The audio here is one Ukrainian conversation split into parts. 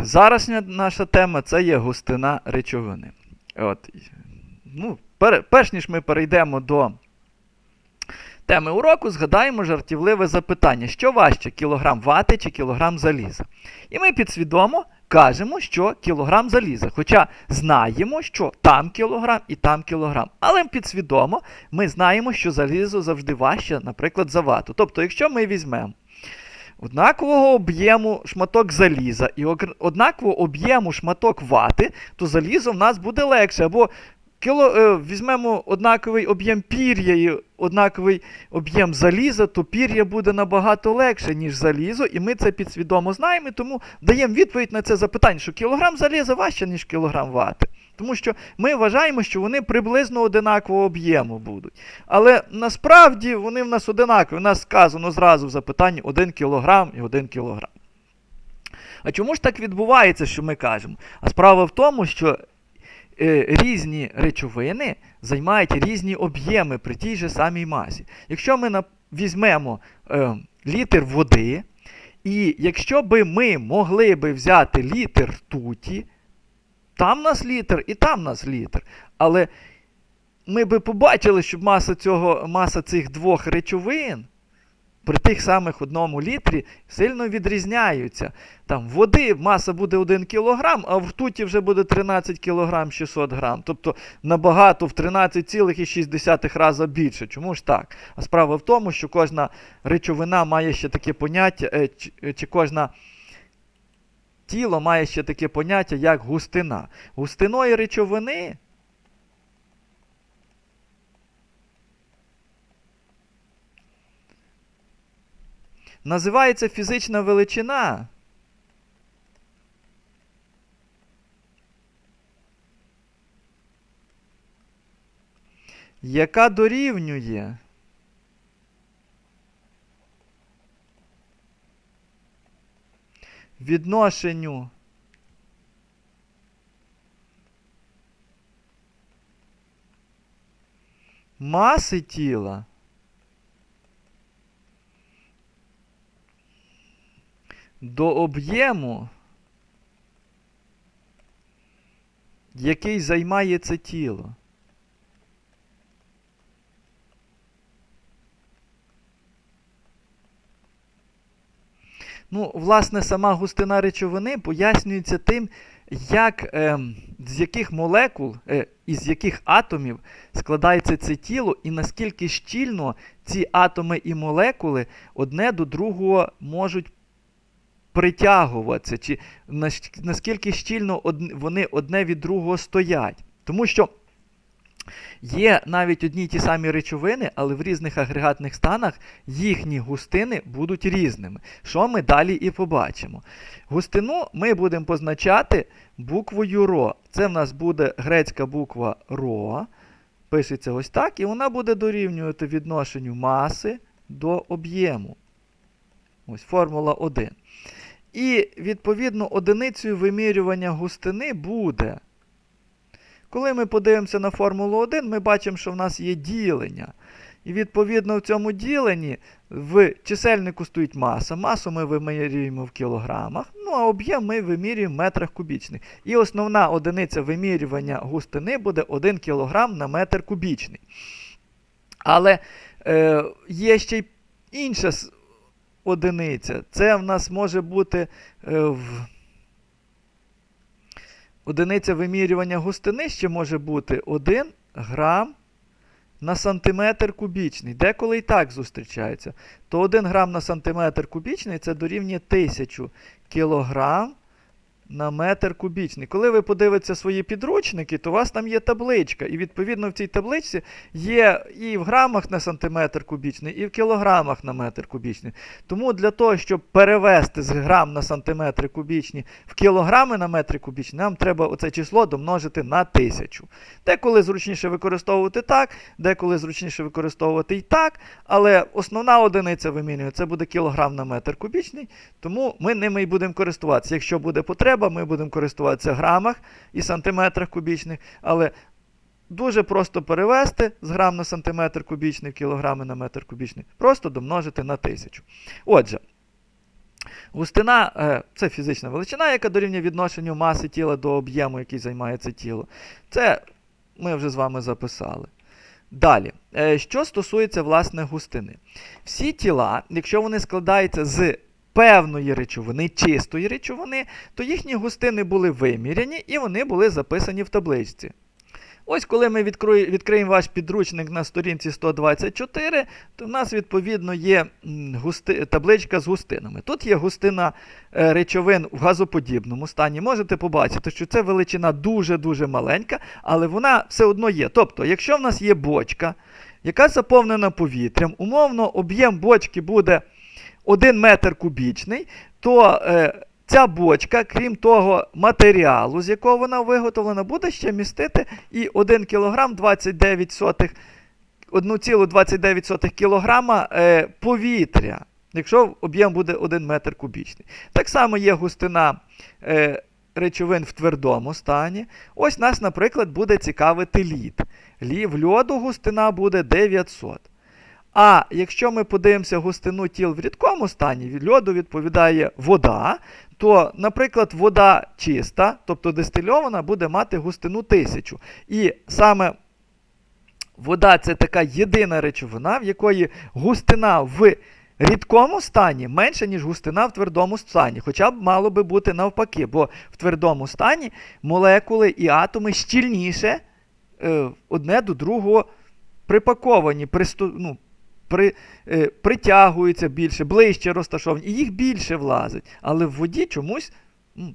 Зараз наша тема це є густина речовини. От. Ну, пер, перш ніж ми перейдемо до теми уроку, згадаємо жартівливе запитання: що важче, кілограм вати чи кілограм заліза? І ми підсвідомо кажемо, що кілограм заліза. Хоча знаємо, що там кілограм і там кілограм. Але підсвідомо ми знаємо, що залізо завжди важче, наприклад, за вату. Тобто, якщо ми візьмемо однакового об'єму шматок заліза і однакового об'єму шматок вати, то залізо в нас буде легше. Або кіло, е, візьмемо однаковий об'єм пір'я і однаковий об'єм заліза, то пір'я буде набагато легше, ніж залізо, і ми це підсвідомо знаємо, тому даємо відповідь на це запитання, що кілограм заліза важче, ніж кілограм вати. Тому що ми вважаємо, що вони приблизно одинакового об'єму будуть. Але насправді вони в нас одинакові. У нас сказано зразу в запитанні 1 кілограм і 1 кілограм. А чому ж так відбувається, що ми кажемо? А справа в тому, що е, різні речовини займають різні об'єми при тій же самій масі. Якщо ми на, візьмемо е, літр води, і якщо би ми могли би взяти літр ртуті, там в нас літр і там в нас літр. Але ми би побачили, що маса, цього, маса цих двох речовин при тих самих одному літрі сильно відрізняються. Там води маса буде 1 кг, а в ртуті вже буде 13 кг 600 грам. Тобто набагато в 13,6 рази більше. Чому ж так? А справа в тому, що кожна речовина має ще таке поняття, е, чи, чи кожна тіло має ще таке поняття, як густина. Густиною речовини. Називається фізична величина. Яка дорівнює відношенню маси тіла до об'єму, який займає це тіло. Ну, власне, сама густина речовини пояснюється тим, як, е, з яких молекул е, з яких атомів складається це тіло, і наскільки щільно ці атоми і молекули одне до другого можуть притягуватися, чи наскільки щільно вони одне від другого стоять. Тому що Є навіть одні й ті самі речовини, але в різних агрегатних станах їхні густини будуть різними. Що ми далі і побачимо. Густину ми будемо позначати буквою РО. Це в нас буде грецька буква РО. Пишеться ось так, і вона буде дорівнювати відношенню маси до об'єму. Ось формула 1. І, відповідно, одиницею вимірювання густини буде. Коли ми подивимося на формулу 1, ми бачимо, що в нас є ділення. І відповідно в цьому діленні в чисельнику стоїть маса. Масу ми вимірюємо в кілограмах, ну а об'єм ми вимірюємо в метрах кубічних. І основна одиниця вимірювання густини буде 1 кг на метр кубічний. Але е, є ще й інша одиниця. Це в нас може бути е, в одиниця вимірювання густини ще може бути 1 грам на сантиметр кубічний. Деколи і так зустрічається. То 1 грам на сантиметр кубічний це дорівнює 1000 кілограм на метр кубічний. Коли ви подивитеся свої підручники, то у вас там є табличка. І відповідно в цій табличці є і в грамах на сантиметр кубічний, і в кілограмах на метр кубічний. Тому для того, щоб перевести з грам на сантиметри кубічні в кілограми на метри кубічні, нам треба оце число домножити на тисячу. Деколи зручніше використовувати так, деколи зручніше використовувати і так, але основна одиниця вимірює це буде кілограм на метр кубічний, тому ми ними і будемо користуватися. Якщо буде потреба, ми будемо користуватися грамах і сантиметрах кубічних, але дуже просто перевести з грам на сантиметр кубічний кілограми на метр кубічний, просто домножити на тисячу. Отже, Густина е, це фізична величина, яка дорівнює відношенню маси тіла до об'єму, який займає це тіло. Це ми вже з вами записали. Далі, е, що стосується власне густини. Всі тіла, якщо вони складаються з певної речовини, чистої речовини, то їхні густини були виміряні і вони були записані в табличці. Ось коли ми відкриємо ваш підручник на сторінці 124, то в нас відповідно є густи, табличка з густинами. Тут є густина е, речовин в газоподібному стані. Можете побачити, що це величина дуже-дуже маленька, але вона все одно є. Тобто, якщо в нас є бочка, яка заповнена повітрям, умовно об'єм бочки буде 1 метр кубічний, то е, ця бочка, крім того матеріалу, з якого вона виготовлена, буде ще містити і 1 кг 29 сотих, 1,29 кг е, повітря, якщо об'єм буде 1 метр кубічний. Так само є густина е, речовин в твердому стані. Ось нас, наприклад, буде цікавити лід. Лі- В льоду густина буде 900. А якщо ми подивимося густину тіл в рідкому стані, від льоду відповідає вода, то, наприклад, вода чиста, тобто дистильована, буде мати густину 1000. І саме вода це така єдина речовина, в якої густина в рідкому стані менша, ніж густина в твердому стані. Хоча б мало би бути навпаки, бо в твердому стані молекули і атоми щільніше е, одне до другого припаковані, присту, ну, при, е, притягуються більше, ближче розташовані, і їх більше влазить. Але в воді чомусь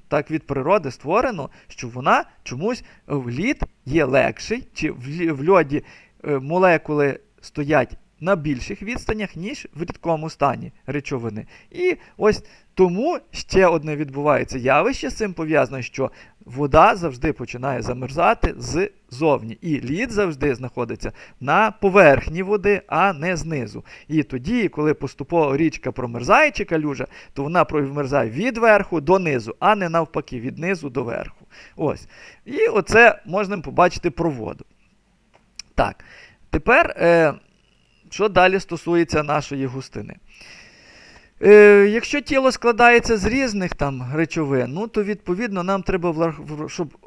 так від природи створено, що вона чомусь в лід є легший, чи в, в льоді е, молекули стоять на більших відстанях, ніж в рідкому стані речовини. І ось тому ще одне відбувається явище з цим пов'язане, що вода завжди починає замерзати ззовні, і лід завжди знаходиться на поверхні води, а не знизу. І тоді, коли поступово річка промерзає чи калюжа, то вона промерзає від верху до низу, а не навпаки, від низу до верху. Ось. І оце можна побачити про воду. Так, тепер, е, що далі стосується нашої густини. Е, якщо тіло складається з різних там речовин, ну то відповідно нам треба, щоб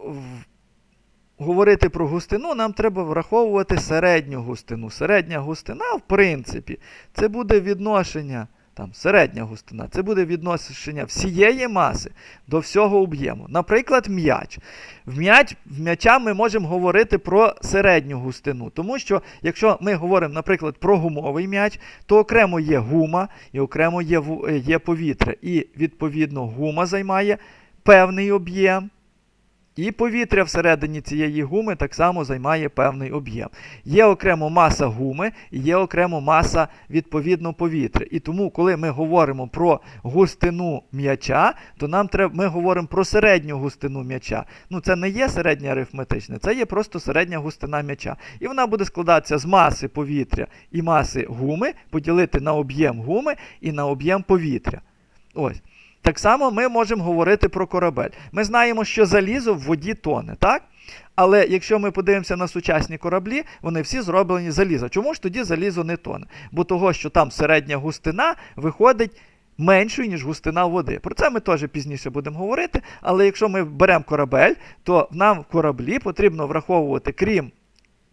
говорити про густину, нам треба враховувати середню густину. Середня густина, в принципі, це буде відношення, там, середня густина, це буде відношення всієї маси до всього об'єму. Наприклад, м'яч. В м'яч, в м'яча ми можемо говорити про середню густину, тому що якщо ми говоримо, наприклад, про гумовий м'яч, то окремо є гума і окремо є, е, є повітря. І відповідно гума займає певний об'єм. І повітря всередині цієї гуми так само займає певний об'єм. Є окремо маса гуми, і є окремо маса відповідно повітря. І тому, коли ми говоримо про густину м'яча, то нам треба, ми говоримо про середню густину м'яча. Ну, це не є середнє арифметичне, це є просто середня густина м'яча. І вона буде складатися з маси повітря і маси гуми, поділити на об'єм гуми і на об'єм повітря. Ось. Так само ми можемо говорити про корабель. Ми знаємо, що залізо в воді тоне, так? Але якщо ми подивимося на сучасні кораблі, вони всі зроблені з заліза. Чому ж тоді залізо не тоне? Бо того, що там середня густина виходить меншою, ніж густина води. Про це ми теж пізніше будемо говорити. Але якщо ми беремо корабель, то нам в кораблі потрібно враховувати, крім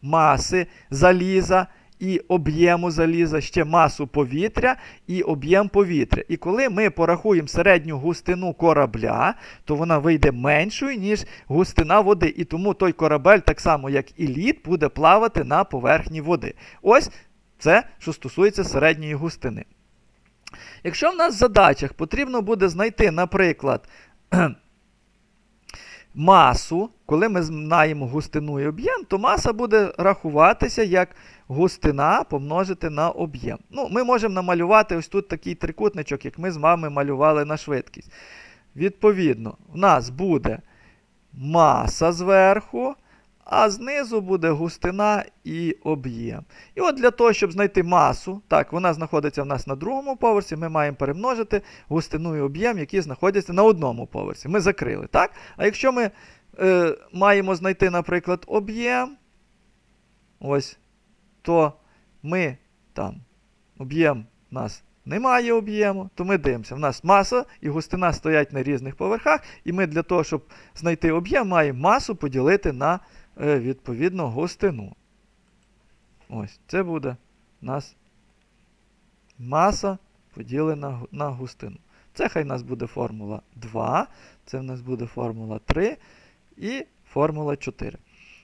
маси заліза і об'єму заліза, ще масу повітря і об'єм повітря. І коли ми порахуємо середню густину корабля, то вона вийде меншою, ніж густина води. І тому той корабель, так само як і лід, буде плавати на поверхні води. Ось це, що стосується середньої густини. Якщо в нас в задачах потрібно буде знайти, наприклад, масу, коли ми знаємо густину і об'єм, то маса буде рахуватися як густина помножити на об'єм. Ну, ми можемо намалювати ось тут такий трикутничок, як ми з вами малювали на швидкість. Відповідно, в нас буде маса зверху, а знизу буде густина і об'єм. І от для того, щоб знайти масу, так, вона знаходиться в нас на другому поверсі, ми маємо перемножити густину і об'єм, які знаходяться на одному поверсі. Ми закрили, так? А якщо ми е, маємо знайти, наприклад, об'єм, ось, то ми там, об'єм у нас немає об'єму, то ми дивимося. В нас маса і густина стоять на різних поверхах, і ми для того, щоб знайти об'єм, маємо масу поділити на е, відповідно густину. Ось, це буде у нас маса поділена на густину. Це хай у нас буде формула 2, це в нас буде формула 3 і формула 4.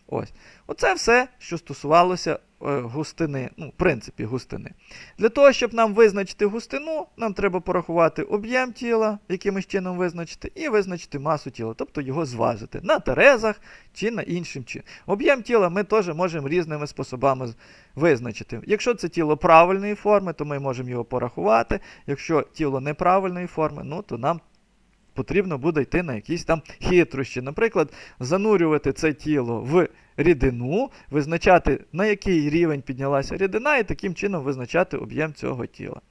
Ось. Оце все, що стосувалося густини, ну, в принципі, густини. Для того, щоб нам визначити густину, нам треба порахувати об'єм тіла, якимось чином визначити, і визначити масу тіла, тобто його зважити на терезах чи на іншим чином. Об'єм тіла ми теж можемо різними способами визначити. Якщо це тіло правильної форми, то ми можемо його порахувати. Якщо тіло неправильної форми, ну то нам потрібно буде йти на якісь там хитрощі. Наприклад, занурювати це тіло в рідину, визначати, на який рівень піднялася рідина, і таким чином визначати об'єм цього тіла.